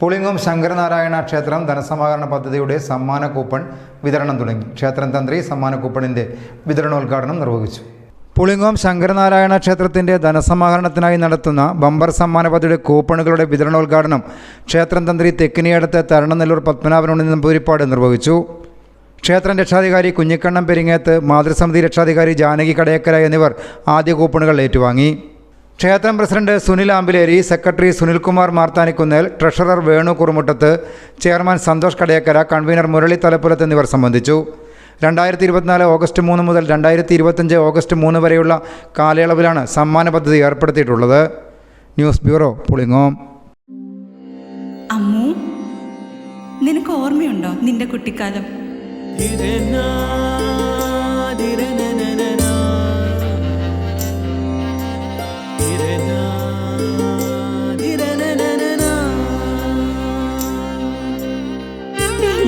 പുളിങ്ങോം ശങ്കരനാരായണ ക്ഷേത്രം ധനസമാഹരണ പദ്ധതിയുടെ സമ്മാന കൂപ്പൺ വിതരണം തുടങ്ങി. ക്ഷേത്രം തന്ത്രി സമ്മാന കൂപ്പണിന്റെ വിതരണോദ്ഘാടനം നിർവഹിച്ചു. പുളിങ്ങോം ശങ്കരനാരായണ ക്ഷേത്രത്തിന്റെ ധനസമാഹരണത്തിനായി നടത്തുന്ന ബമ്പർ സമ്മാന പദ്ധതിയുടെ കൂപ്പണുകളുടെ വിതരണോദ്ഘാടനം ക്ഷേത്രം തന്ത്രി തെക്കിനിയടത്ത് തരണനെല്ലൂർ പത്മനാഭനുണ്ണി നമ്പൂരിപ്പാട് നിർവഹിച്ചു. ക്ഷേത്രം രക്ഷാധികാരി കുഞ്ഞിക്കണ്ണം പെരിങ്ങേത്ത് മാതൃസമിതി രക്ഷാധികാരി ജാനകി കടയക്കര എന്നിവർ ആദ്യ കൂപ്പണുകൾ ഏറ്റുവാങ്ങി. ക്ഷേത്രം president Sunil Ambileri secretary Sunilkumar Marthanikunnel treasurer Venu Kurumuttathu chairman Santhosh Kadayakkara convener Murali Thalappulathu എന്നിവർ സംബന്ധിച്ചു. രണ്ടായിരത്തി ഇരുപത്തിനാല് ഓഗസ്റ്റ് മൂന്ന് മുതൽ രണ്ടായിരത്തി ഇരുപത്തഞ്ച് ഓഗസ്റ്റ് മൂന്ന് വരെയുള്ള കാലയളവിലാണ് സമ്മാന പദ്ധതി ഏർപ്പെടുത്തിയിട്ടുള്ളത്. News bureau Pulingome. അമ്മു നിനക്ക് ഓർമ്മയുണ്ടോ നിന്റെ കുട്ടിക്കാലം?